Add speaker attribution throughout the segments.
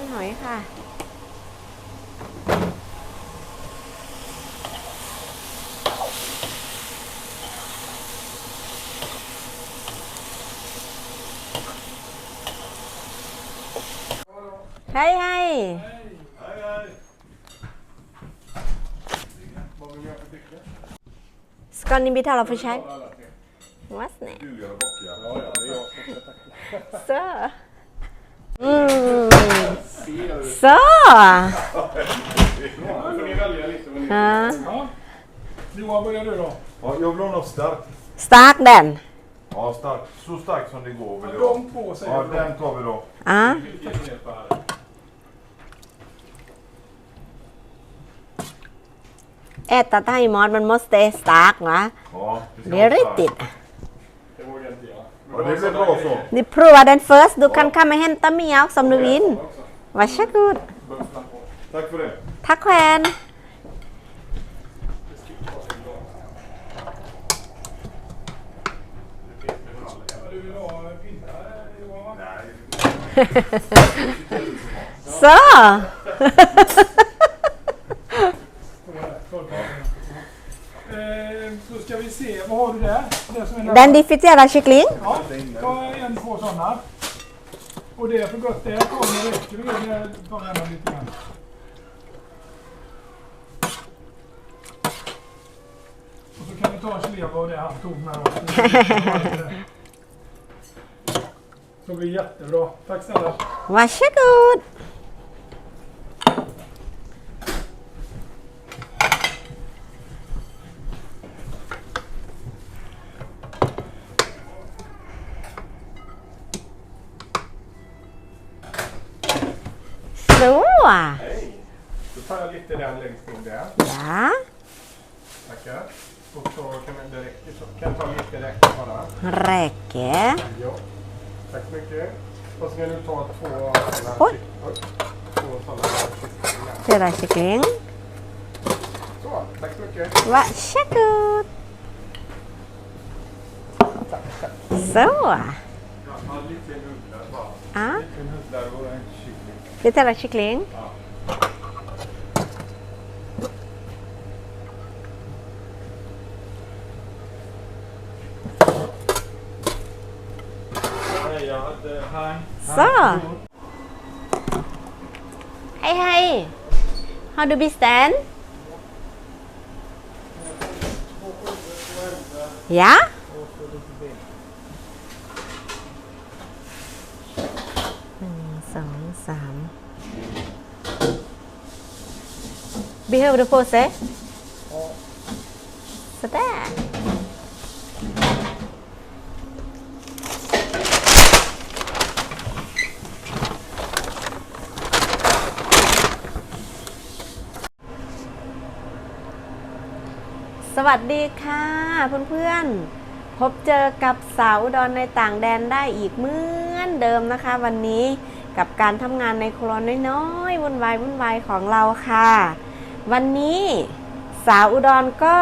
Speaker 1: มันหอยค่ะ Hej, hej!
Speaker 2: Hej, hej! Vad vill ni ha för drycker?
Speaker 1: Ska ni betala för chai?
Speaker 2: Alla tre.
Speaker 1: Vad snällt.
Speaker 2: Du gör
Speaker 1: Mm.
Speaker 2: Ser du?
Speaker 1: Så!
Speaker 2: Nu får ni välja lite vad ni
Speaker 1: Ja.
Speaker 3: Ja. Johan, börjar du då.
Speaker 2: Ja, jag vill ha något starkt.
Speaker 1: Stark den.
Speaker 2: Ja, starkt. Så starkt som det går vill jag ha.
Speaker 3: De två säger
Speaker 2: Ja,
Speaker 3: du.
Speaker 2: den tar vi då.
Speaker 1: Ja. Äta thaimat man måste stark va?
Speaker 2: Ja, det ska
Speaker 1: Det är
Speaker 2: vara starkt.
Speaker 1: riktigt.
Speaker 3: Det vågar inte jag.
Speaker 2: Ja, det blir bra så.
Speaker 1: Ni provar den först. Du kan komma och hämta mjölk som du vill. Varsågod.
Speaker 3: Bufflan på.
Speaker 2: Tack för det.
Speaker 1: Tack själv.
Speaker 3: Ja, du vill ha pinnar Johan? va?
Speaker 1: Så!
Speaker 3: Se, vad har du där? Det
Speaker 1: Den diffiterad kyckling.
Speaker 3: Ja, ta en, två sådana. Och det är för gott det. Ta en räcker det. det tar gärna lite grann. Och så kan vi ta en slev av det han tog med oss. Så blir jättebra. Tack snälla.
Speaker 1: Varsågod.
Speaker 3: Hej! Då tar jag lite den längst in där.
Speaker 1: Ja,
Speaker 3: Tackar. Och så kan man, det räcker så. Kan jag ta lite räcker bara.
Speaker 1: räcker.
Speaker 3: Ja. Tack så mycket. Och så kan du ta två sådana kycklingar.
Speaker 1: Flera kyckling.
Speaker 3: Så, tack så mycket.
Speaker 1: Varsågod.
Speaker 3: Tack, tack.
Speaker 1: Så.
Speaker 2: Ja, lite nudlar bara.
Speaker 1: Ja,
Speaker 2: Lite nudlar och en kyckling.
Speaker 1: Yeter açıklayın. So, Hi. Hi. how do we stand? Yeah. สองสาม Behöver du påse? Sådär. สวัสดีค่ะเพื่อนๆ พบเจอกับสาวอุดรในต่างแดนได้อีกเหมือนเดิมนะคะ วันนี้ กับการทำงานในครัวน้อยๆวุ่นวายวุ่นวายของเราค่ะ วันนี้สาวอุดรก็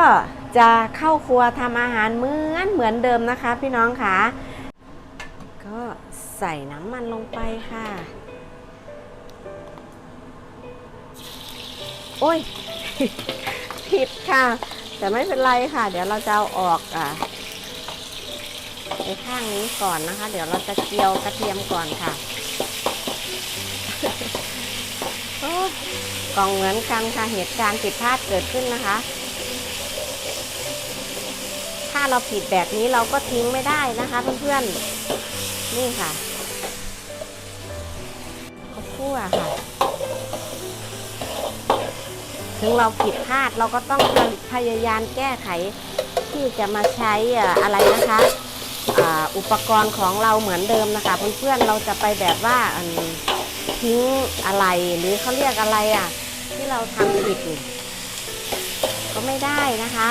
Speaker 1: จะเข้าครัวทำอาหารเหมือนเหมือนเดิมนะคะ พี่น้องค่ะก็ใส่น้ำมันลงไปค่ะ โอ้ย ผิดค่ะ แต่ไม่เป็นไรค่ะ เดี๋ยวเราจะเอาออกอะในข้างนี้ก่อนนะคะ เดี๋ยวเราจะเจียวกระเทียมก่อนค่ะ กล่องเหมือนกันค่ะเหตุการณ์ผิดพลาดเกิดขึ้นนะคะ ถ้าเราผิดแบบนี้เราก็ทิ้งไม่ได้นะคะเพื่อนๆ นี่ค่ะข้าวคั่วค่ะ ถึงเราผิดพลาดเราก็ต้องพยายามแก้ไขที่จะมาใช้อะไรนะคะอุปกรณ์ของเราเหมือนเดิมนะคะเพื่อนๆเราจะไปแบบว่าอัน ทิ้งอะไรหรือเขาเรียกอะไรอะ ที่เราทำผิดก็ไม่ได้นะคะ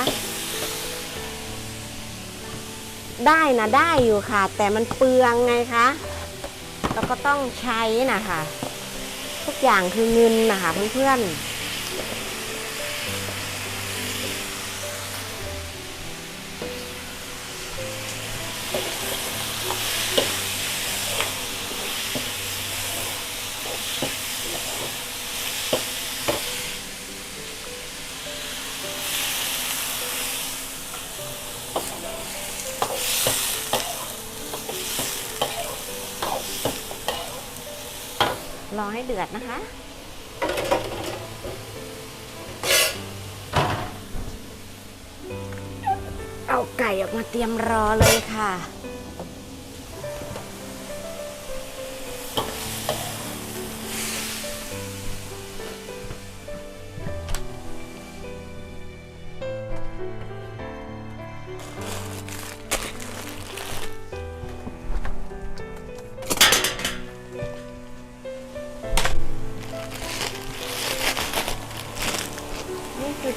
Speaker 1: ได้นะได้อยู่ค่ะ แต่มันเปลืองไงคะเราก็ต้องใช้นะคะทุกอย่างคือเงินนะคะเพื่อนๆ เดือดนะคะ เอาไก่ออกมาเตรียมรอเลยค่ะ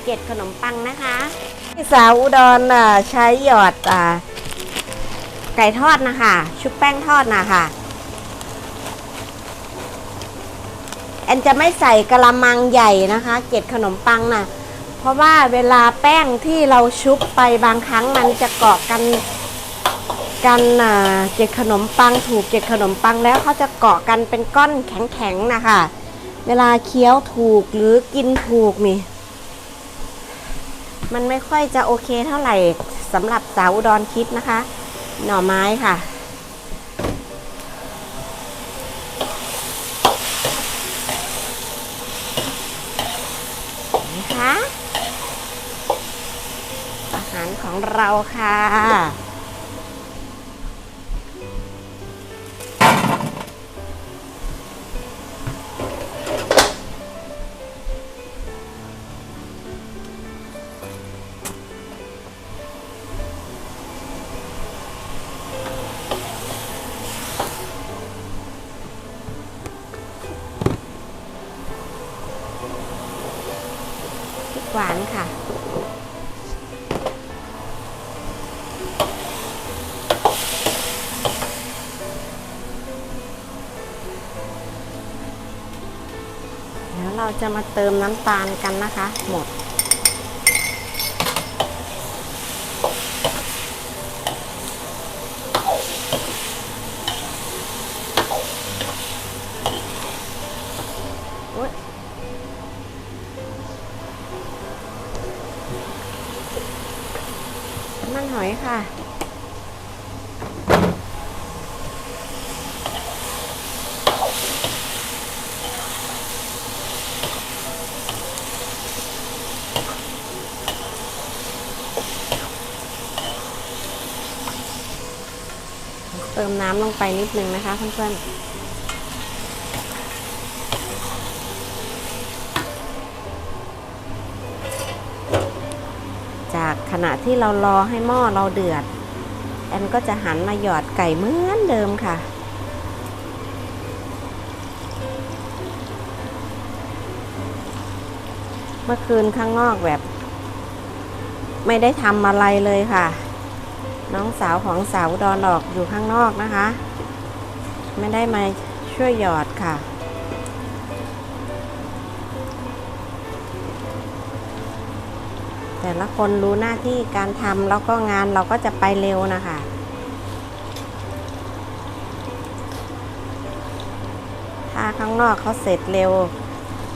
Speaker 1: ล็ดขนมปังนะคะพี่สาวอุดรน่ะใช้หยอดอ่าไก่ทอดนะคะ ชุบแป้งทอดนะคะแอนจะไม่ใส่กระมังใหญ่นะคะ เกล็ดขนมปังน่ะ เพราะว่าเวลาแป้งที่เราชุบไปบางครั้งมันจะเกาะกันกันอ่าเกล็ดขนมปังถูกเกล็ดขนมปังแล้วเขาจะเกาะกันเป็นก้อนแข็งๆนะคะ เวลาเคี้ยวถูกหรือกินถูกนี่ มันไม่ค่อยจะโอเคเท่าไหร่สำหรับสาวอุดรคิดนะคะ หน่อไม้ค่ะ นะคะอาหารของเราค่ะ วานค่ะเดี๋ยวเราจะมาเติมน้ำตาลกันนะคะ หมด มันหอยค่ะ เติมน้ำลงไปนิดนึงนะคะเพื่อนๆ จากขณะที่เรารอให้หม้อเราเดือด แอนก็จะหันมาหยอดไก่เหมือนเดิมค่ะ เมื่อคืนข้างนอกแบบ ไม่ได้ทำอะไรเลยค่ะ น้องสาวของสาวดอนออกอยู่ข้างนอกนะคะ ไม่ได้มาช่วยหยอดค่ะ แต่ละคนรู้หน้าที่การทำแล้วก็งานเราก็จะไปเร็วนะคะถ้าข้างนอกเขาเสร็จเร็ว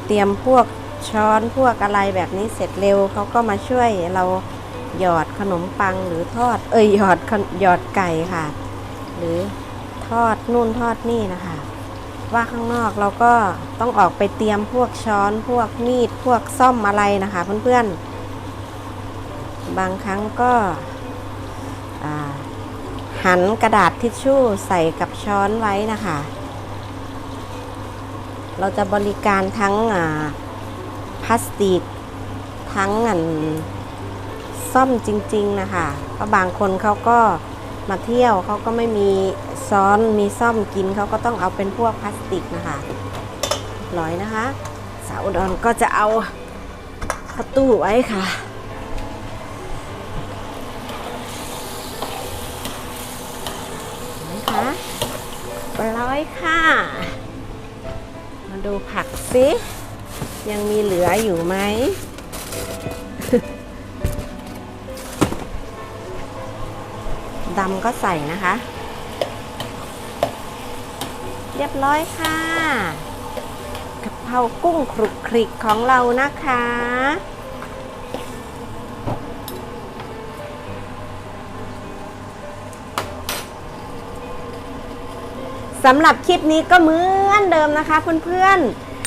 Speaker 1: เตรียมพวกช้อนพวกอะไรแบบนี้เสร็จเร็วเขาก็มาช่วยเราหยอดขนมปังหรือทอด เอ้ยหยอดหยอดไก่ค่ะ หรือทอดนู่นทอดนี่นะคะ ว่าข้างนอกเราก็ต้องออกไปเตรียมพวกช้อนพวกมีดพวกซ่อมอะไรนะคะ เพื่อนๆ บางครั้งก็หันกระดาษทิชชู่ใส่กับช้อนไว้นะคะ เราจะบริการทั้งพลาสติก ทั้งอันซ่อมจริง ๆ นะคะเพราะบางคนเขาก็มาเที่ยวเขาก็ไม่มีซ้อนมีซ่อมกินเขาก็ต้องเอาเป็นพวกพลาสติกนะคะร้อยนะคะ สาวอุดอนก็จะเอาเข้าตู้ไว้ค่ะ ร้อยค่ะ มาดูผักสิยังมีเหลืออยู่ไหม ดำก็ใส่นะคะ เรียบร้อยค่ะกะเพรากุ้งครุกคริกของเรานะคะ สำหรับคลิปนี้ก็เหมือนเดิมนะคะเพื่อน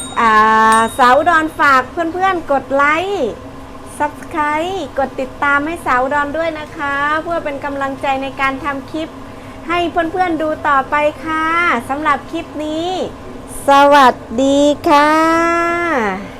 Speaker 1: ๆสาวดอนฝากเพื่อนๆ กดไลค์ Subscribe กดติดตามให้สาวดอนด้วยนะคะ เพื่อเป็นกำลังใจในการทำคลิป ให้เพื่อนๆดูต่อไปค่ะสำหรับคลิปนี้ สวัสดีค่ะ